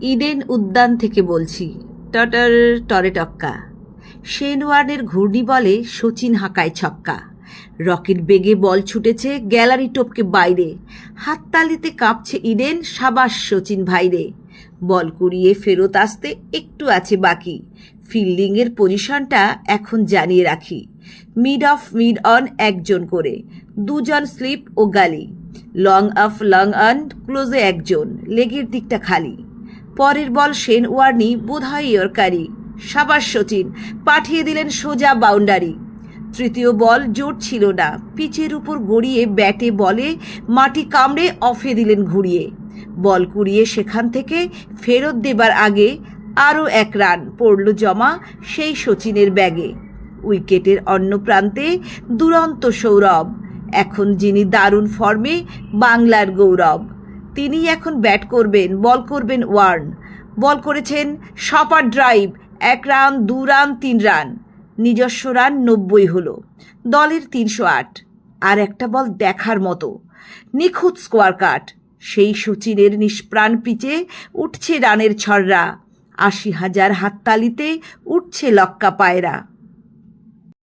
Eden উদ্যান থেকে বলছি। টটর, টরে টক্কা। শেনওয়ার্নের ঘূর্ণি বলে সচিন হাঁকায় ছক্কা। রকেট বেগে বল ছুটেছে গ্যালারি টপকে বাইরে। হাততালিতে কাঁপছে ইডেন, সাবাস সচিন ভাইরে। বল কুড়িয়ে ফেরত আসতে একটু আছে বাকি। ফিল্ডিংয়ের পজিশনটা এখন জানিয়ে রাখি। মিড অফ, মিড অন একজন করে। দুজন slip O gully. Long off, long on, ক্লোজে একজন। লেগের দিকটা খালি। পরের বল শেন ওয়ার্নি, বোধহয় ইয়র্কারি। সাবাস সচিন পাঠিয়ে দিলেন সোজা বাউন্ডারি। তৃতীয় বল জোট ছিল না। পিচের উপর গড়িয়ে ব্যাটে বলে মাটি কামড়ে অফে দিলেন ঘুরিয়ে। বল কুড়িয়ে সেখান থেকে ফেরত দেবার আগে আরও এক রান পড়ল জমা সেই সচিনের ব্যাগে। উইকেটের অন্য প্রান্তে দুরন্ত সৌরভ। এখন যিনি দারুণ ফর্মে বাংলার গৌরব। তিনি এখন ব্যাট করবেন, বল করবেন ওয়ার্ন। বল করেছেন সপার ড্রাইভ, এক রান, দু রান, তিন রান। নিজস্ব রান নব্বই হলো। দলের তিনশো আট। আর একটা বল দেখার মতো। নিখুঁত স্কোয়ার কাট। সেই সচিনের নিষ্প্রাণ পিচে উঠছে রানের ছড়রা। আশি হাজার হাততালিতে উঠছে লক্কা পায়রা।